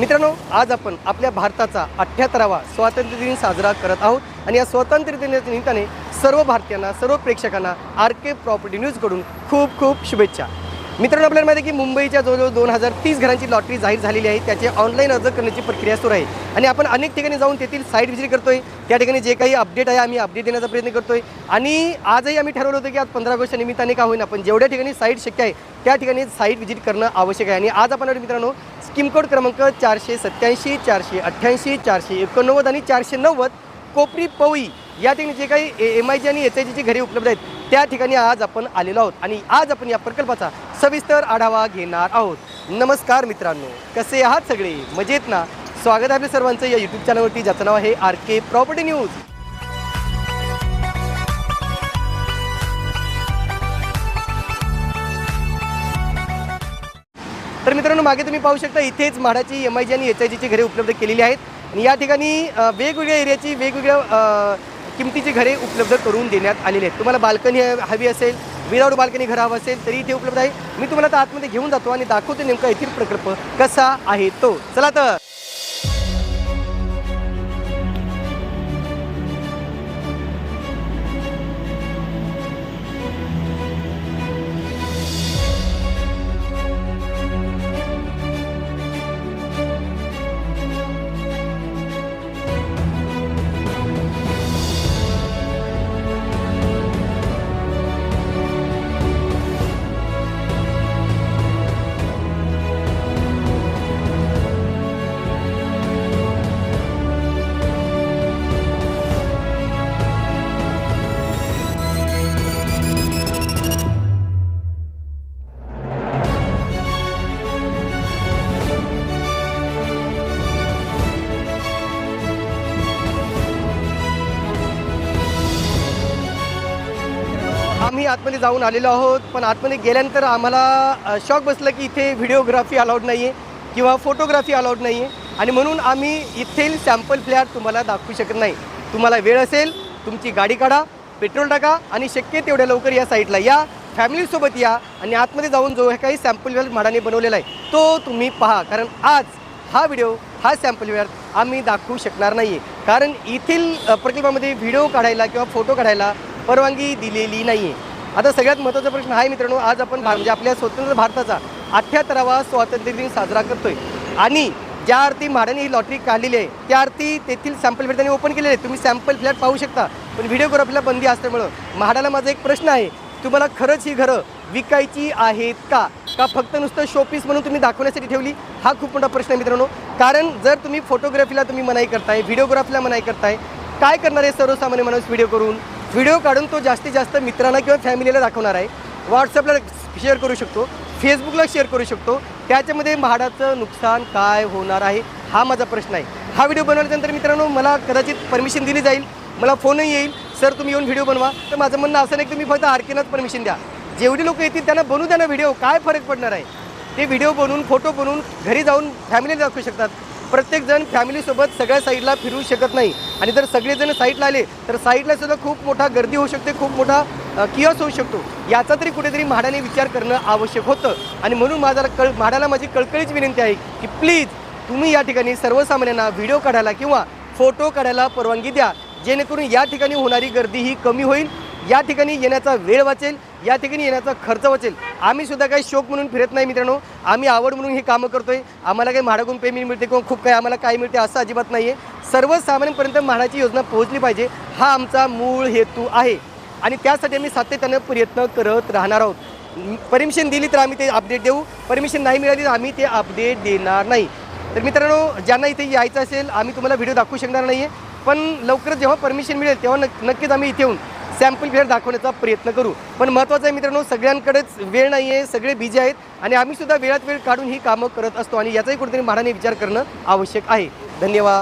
मित्रांनो आज आपण आपल्या भारताचा अठ्ठ्याहत्तरावा स्वातंत्र्य दिन साजरा करत आहोत आणि या स्वातंत्र्य दिनाच्या निमित्ताने सर्व भारतीयांना सर्व प्रेक्षकांना आर के प्रॉपर्टी न्यूजकडून खूप खूप शुभेच्छा. मित्रांनो आपल्याला माहिती आहे की मुंबईच्या जवळजवळ दोन हजार तीस घरांची लॉटरी जाहीर झालेली आहे. त्याचे ऑनलाईन अर्ज करण्याची प्रक्रिया सुरू आहे. आणि आपण अनेक ठिकाणी जाऊन तेथील साईट व्हिजिट करतोय. त्या ठिकाणी जे काही अपडेट आहे आम्ही अपडेट देण्याचा प्रयत्न करतोय. आणि आजही आम्ही ठरवलं होतं की आज पंधरा ऑगस्टच्या निमित्ताने का होईना पण जेवढ्या ठिकाणी साईट शक्य आहे त्या ठिकाणी साईट व्हिजिट करणं आवश्यक आहे. आणि आज आपण मित्रांनो स्कीम कोड क्रमांक चारशे सत्याऐंशी चारशे अठ्ठ्याऐंशी चारशे एकोणनव्वद आणि चारशे नव्वद कोपरी पवई या ठिकाणी जे काही एम आय जी आणि एच आय जीची घरे उपलब्ध आहेत त्या ठिकाणी आज आपण आलेलो आहोत. आणि आज आपण या प्रकल्पाचा सविस्तर आढावा घेणार आहोत. नमस्कार मित्रांनो कसे आहात सगळे? मजेत ना? स्वागत आहे आपल्या सर्वांचं या यूट्यूब चॅनलवरती ज्याचं नाव आहे आर के प्रॉपर्टी न्यूज तर मित्रांनो मागे तुम्ही पाहू शकता इथेच म्हाडाची एम आय जी आणि एच आय जीची घरे उपलब्ध केलेली आहेत. आणि या ठिकाणी वेगवेगळ्या एरियाची वेगवेगळ्या किमतीची घरे उपलब्ध करून देण्यात आलेली आहेत. तुम्हाला बाल्कनी हवी असेल विदाऊट बाल्कनी घरावं असेल तरी इथे उपलब्ध आहे. मी तुम्हाला आता आतमध्ये घेऊन जातो आणि दाखवतो नेमका येथील प्रकल्प कसा आहे तो. चला तर. आम्ही आतमध्ये जाऊन आलेलो आहोत पण आतमध्ये गेल्यानंतर आम्हाला शॉक बसलं की इथे व्हिडिओग्राफी अलाउड नाही आहे किंवा फोटोग्राफी अलाउड नाही आहे आणि म्हणून आम्ही इथेल सॅम्पल फ्लॅट तुम्हाला दाखवू शकत नाही. तुम्हाला वेळ असेल तुमची गाडी काढा पेट्रोल टाका आणि शक्य तेवढ्या लवकर या साईडला या फॅमिलीसोबत या आणि आतमध्ये जाऊन जो काही सॅम्पल वेअर म्हाडाने बनवलेला आहे तो तुम्ही पहा. कारण आज हा व्हिडिओ हा सॅम्पल वेअर आम्ही दाखवू शकणार नाही आहे कारण येथील प्रकल्पामध्ये व्हिडिओ काढायला किंवा फोटो काढायला परवानगी दिलेली नाही आहे आता सगळ्यात महत्त्वाचा प्रश्न आहे मित्रांनो आज आपण भा- म्हणजे आपल्या स्वतंत्र भारताचा अठ्ठ्याहत्तरावा स्वातंत्र्य दिन साजरा करतोय. आणि ज्या अर्थी म्हाडाने ही लॉटरी काढलेली आहे त्या अर्थी तेथील सॅम्पल फ्लॅट त्यांनी ओपन केलेले आहे तुम्ही सॅम्पल फ्लॅट पाहू शकता. पण व्हिडिओग्राफीला बंदी असल्यामुळं म्हाडाला माझा एक प्रश्न आहे तुम्हाला खरंच ही घरं विकायची आहेत का? का फक्त नुसतं शोपीस म्हणून तुम्ही दाखवण्यासाठी ठेवली? हा खूप मोठा प्रश्न आहे मित्रांनो. कारण जर तुम्ही फोटोग्राफीला तुम्ही मनाई करताय व्हिडिओग्राफीला मनाई करताय काय करणार आहे सर्वसामान्य माणूस व्हिडिओ करून? व्हिडिओ काढून तो जास्तीत जास्त मित्रांना किंवा फॅमिलीला दाखवणार आहे. व्हॉट्सअपला शेअर करू शकतो. फेसबुकला शेअर करू शकतो. त्याच्यामध्ये म्हाडाचं नुकसान काय होणार आहे हा माझा प्रश्न आहे. हा व्हिडिओ बनवल्यानंतर मित्रांनो मला कदाचित परमिशन दिली जाईल. मला फोनही येईल. सर तुम्ही येऊन व्हिडिओ बनवा. तर माझं म्हणणं असं नाही की तुम्ही फक्त आरकेनाच परमिशन द्या. जेवढी लोक येतील त्यांना बनू द्या ना व्हिडिओ काय फरक पडणार आहे? ते व्हिडिओ बनवून फोटो बनवून घरी जाऊन फॅमिलीला दाखवू शकतात. प्रत्येकजण फॅमिलीसोबत सगळ्या साईडला फिरू शकत नाही. आणि जर सगळेजण साईडला आले तर साईडला सुद्धा खूप मोठा गर्दी होऊ शकते खूप मोठा किओस होऊ शकतो. याचा तरी कुठेतरी म्हाडाने विचार करणं आवश्यक होतं. आणि म्हणून माझा कळ म्हाडाला माझी कळकळीच विनंती आहे की प्लीज तुम्ही या ठिकाणी सर्वसामान्यांना व्हिडिओ काढायला किंवा फोटो काढायला परवानगी द्या. जेणेकरून या ठिकाणी होणारी गर्दी ही कमी होईल या ठिकाणी येण्याचा वेळ वाचेल या ठिकाणी येण्याचा खर्च वाचेल. आम्ही सुद्धा काही शोक म्हणून फिरत नाही मित्रांनो. आम्ही आवड म्हणून ही कामं करतोय. आम्हाला काही म्हाडाकून पेमेंट मिळते किंवा खूप काही आम्हाला काय मिळते असं अजिबात नाही आहे सर्वसामान्यांपर्यंत म्हाडाची योजना पोहोचली पाहिजे. हा आमचा मूळ हेतू आहे. आणि त्यासाठी आम्ही सातत्यानं प्रयत्न करत राहणार आहोत. परमिशन दिली तर आम्ही ते अपडेट देऊ. परमिशन नाही मिळाली तर आम्ही ते अपडेट देणार नाही. तर मित्रांनो ज्यांना इथे यायचं असेल आम्ही तुम्हाला व्हिडिओ दाखवू शकणार नाही आहे पण लवकरच जेव्हा परमिशन मिळेल तेव्हा नक्कीच आम्ही इथे येऊन सॅम्पल फेअर दाखवण्याचा प्रयत्न करू. पण महत्त्वाचं आहे मित्रांनो सगळ्यांकडेच वेळ नाही आहे सगळे बिझी आहेत आणि आम्ही सुद्धा वेळात वेळ काढून ही कामं करत असतो आणि याचाही कुठेतरी म्हाडाने विचार करणं आवश्यक आहे. धन्यवाद.